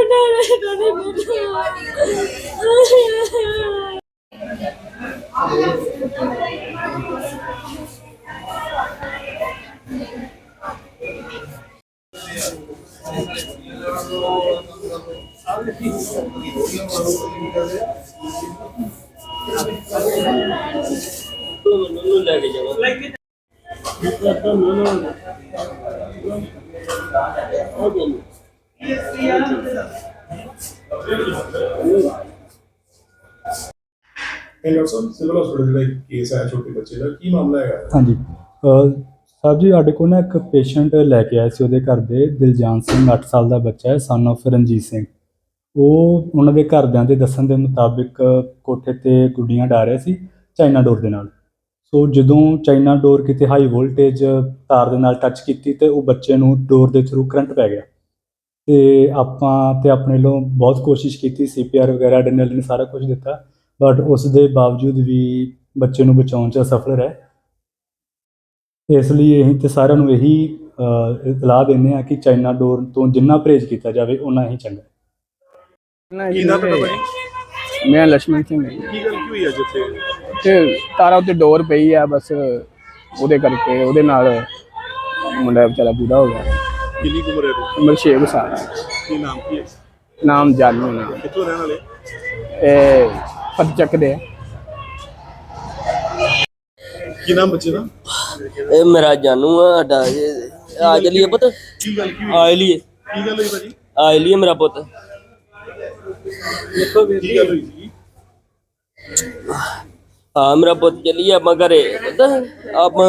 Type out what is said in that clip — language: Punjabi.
ਮੈਨੂੰ ਨਹੀਂ ਪਤਾ ਨੂੰ ਲੈ ਕੇ ਜਾਵਾਂ ਇਹ ਡਾਕਟਰ ਸਾਹਿਬ ਸਿਵਲ ਹਸਪੀਟਲ ਦਾ ਇੱਕ ਕੇਸ ਆਇਆ ਛੋਟੇ ਬੱਚੇ ਦਾ। ਕੀ ਮਾਮਲਾ ਹੈਗਾ? ਹਾਂਜੀ। ਅਹ ਸਾਹਿਬ ਜੀ, ਸਾਡੇ ਕੋਲ ਨਾ ਇੱਕ ਪੇਸ਼ੈਂਟ ਲੈ ਕੇ ਆਏ ਸੀ ਉਹਦੇ ਘਰ ਦੇ, ਦਿਲਜਾਨ ਸਿੰਘ 8 ਸਾਲ ਦਾ ਬੱਚਾ ਹੈ ਸਨ of ਰਣਜੀਤ ਸਿੰਘ। ਉਹ ਉਹਨਾਂ ਦੇ ਘਰਦਿਆਂ ਦੇ ਦੱਸਣ ਦੇ ਮੁਤਾਬਿਕ ਕੋਠੇ ਤੇ ਗੁੱਡੀਆਂ ਡਾ ਰਿਹਾ ਸੀ, ਚਾਈਨਾ ਡੋਰ ਦੇ ਨਾਲ। ਸੋ ਜਦੋਂ ਚਾਈਨਾ ਡੋਰ ਕਿਤੇ ਹਾਈ ਵੋਲਟੇਜ ਤਾਰ ਦੇ ਨਾਲ ਟੱਚ ਕੀਤੀ ਤੇ ਉਹ ਬੱਚੇ ਨੂੰ ਡੋਰ ਦੇ ਥਰੂ ਕਰੰਟ ਪੈ ਗਿਆ। ਅਤੇ ਆਪਾਂ ਤੇ ਆਪਣੇ ਵੱਲੋਂ ਬਹੁਤ ਕੋਸ਼ਿਸ਼ ਕੀਤੀ ਸੀ ਪੀ ਆਰ ਵਗੈਰਾ ਐਡਰੇਨਲਿਨ ਸਾਰਾ ਕੁਝ ਦਿੱਤਾ ਬਟ ਉਸ ਦੇ ਬਾਵਜੂਦ ਵੀ ਬੱਚੇ ਨੂੰ ਬਚਾਉਣ 'ਚ ਅਸਫਲ ਰਹੇ। ਇਸ ਲਈ ਅਸੀਂ ਤੇ ਸਾਰਿਆਂ ਨੂੰ ਇਹੀ ਇਤਲਾਹ ਦਿੰਦੇ ਆ ਕਿ ਚਾਈਨਾ ਡੋਰ ਤੋਂ ਜਿੰਨਾ ਪਰਹੇਜ਼ ਕੀਤਾ ਜਾਵੇ ਉਨਾ ਹੀ ਚੰਗਾ। ਮੈਂ ਨਾਮ ਸਿੰਘ ਕੀ ਗੱਲ ਕੀ ਹੋਈ ਅੱਜ ਇੱਥੇ? ਤੇ ਤਾਰਾ ਉੱਤੇ ਡੋਰ ਪਈ ਆ ਬਸ ਉਹਦੇ ਕਰਕੇ ਉਹਦੇ ਨਾਲ ਮੁੰਡਾ ਵਿਚਾਰਾ ਪੂਰਾ ਹੋ ਗਿਆ। ਕਿੰਨੀ ਕੁ ਉਮਰ ਹੈ ਇਹਦੀ? ਉਮਰ 6 ਸਾਲ। ਕੀ ਨਾਮ ਕੀ ਹੈ? ਨਾਮ ਜਾਨੂ ਦਾ ਕਿੱਥੋਂ ਰਹਿਣ ਵਾਲੇ? ਇਹ ਫਤ ਚੱਕਦੇ ਆ। ਕੀ ਨਾਮ ਬੱਚੇ ਦਾ? ਇਹ ਮੇਰਾ ਜਾਨੂ ਆ ਸਾਡਾ ਇਹ ਆ ਚਲੀਏ ਪੁੱਤ। ਕੀ ਗੱਲ ਕੀ ਹੋਈ? ਆ ਲਈਏ ਕੀ ਗੱਲ ਹੋਈ ਭਾਜੀ? ਆ ਲਈਏ ਮੇਰਾ ਪੁੱਤ। ਕੀ ਗੱਲ ਹੋਈ ਸੀ? ਹਾਂ ਮੇਰਾ ਪੁੱਤ ਚਲੀਏ ਆਪਾਂ ਘਰੇ। ਪੁੱਤ ਆਪਾਂ